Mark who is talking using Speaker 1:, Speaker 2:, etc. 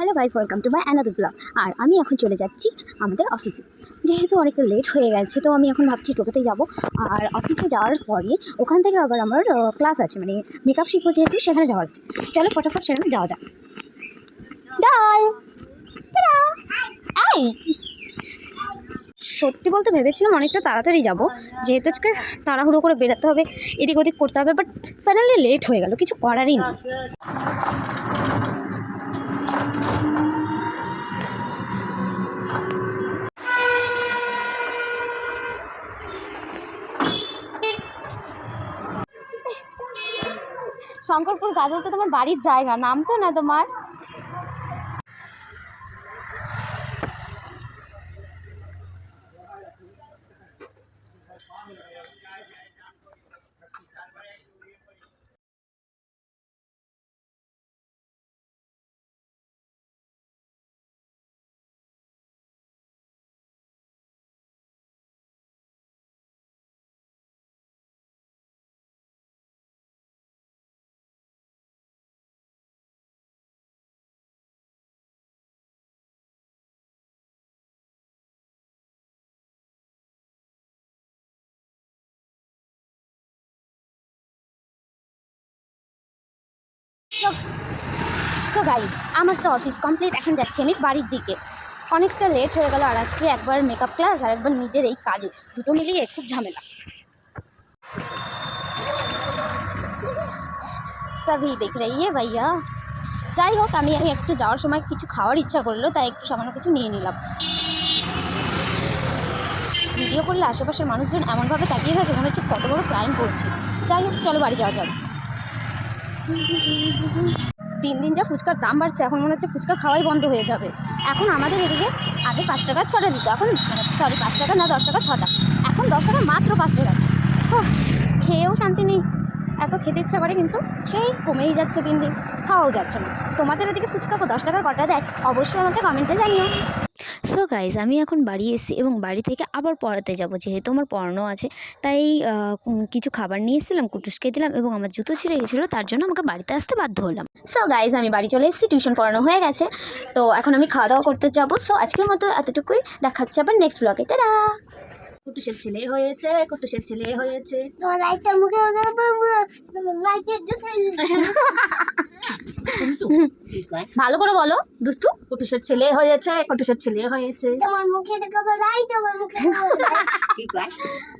Speaker 1: Hello guys welcome to my another blog আর আমি এখন চলে যাচ্ছি আমাদের অফিসে যেহেতু অনেকটা লেট হয়ে গেছে, তো আমি এখন ভাবছি টোটোতে যাব। আর অফিসে যাওয়ার পরে ওখান থেকে আবার আমার ক্লাস আছে মানে মেকআপ শিখব যেহেতু সেখানে যাওয়া আছে চলো ফটাফট সেখানে যাওয়া যাক। টাটা! এই! সত্যি বলতে ভেবেছিলাম অনেকটা তাড়াতাড়ি যাব। যেহেতু আজকে তাড়াহুড়ো করে বেরোতে হবে, এদিক ওদিক করতে হবে বাট সাডেনলি লেট হয়ে গেল, কিছু করারই নেই। শঙ্করপুর গাজল তো তোমার বাড়ির জায়গা নাম তো না তোমার? সো গাই আমার তো অফিস কমপ্লিট এখন যাচ্ছি আমি বাড়ির দিকে। অনেকটা লেট হয়ে গেল আর আজকে একবার মেকআপ ক্লাস আর একবার নিজের এই কাজে। দুটো মিলিয়ে খুব ঝামেলা। সবই দেখ রही है ভাইয়া। যাই হোক, আমি আমি একটু যাওয়ার সময় কিছু খাওয়ার ইচ্ছা করল, তাই একটু সামান্য কিছু নিয়ে নিলাম। ভিডিও করলে আশেপাশের মানুষজন এমনভাবে তাকিয়ে থাকে মনে হচ্ছে কত বড় ক্রাইম করছে। যাই হোক, চলো বাড়ি যাওয়া যাক। দিন দিন যা ফুচকার দাম বাড়ছে, এখন মনে হচ্ছে ফুচকা খাওয়াই বন্ধ হয়ে যাবে। এখন আমাদের এদিকে আগে পাঁচ টাকা, ছটা দিত, এখন মানে সরি পাঁচ টাকা না, দশ টাকা, ছটা। এখন দশ টাকা মাত্র পাঁচ টাকা। খেয়েও শান্তি নেই। এত খেতে ইচ্ছা করে কিন্তু সেই কমেই যাচ্ছে দিন দিন, খাওয়াও যাচ্ছে না। তোমাদের ওদিকে ফুচকা দশ টাকার কটা দেয়? অবশ্যই আমাকে কমেন্টে জানিও। সো গাইজ আমি এখন বাড়ি এসেছি এবং বাড়ি থেকে আবার পড়াতে যাব। যেহেতু আমার পড়ানো আছে তাই কিছু খাবার নিয়ে এসেছিলাম কুটুসকে দিলাম এবং আমার জুতো ছিঁড়ে গেছিল তার জন্য আমাকে বাড়িতে আসতে বাধ্য হলাম। সো গাইজ আমি বাড়ি চলে এসেছি টিউশন পড়ানো হয়ে গেছে। তো এখন আমি খাওয়া দাওয়া করতে যাব। সো আজকের মতো এতটুকুই। দেখা হচ্ছে আবার নেক্সট ব্লগে টাটা
Speaker 2: কুটুসের ছেলে হয়েছে কুটুসের ছেলে হয়েছে।
Speaker 3: লাইটটা মুখে তোমার
Speaker 1: ভালো করে বলো দুস্তু
Speaker 2: কুটুসের ছেলে হয়েছে কুটুসের ছেলে হয়েছে।
Speaker 3: তোমার মুখে দেখো লাই আমার মুখে কি light।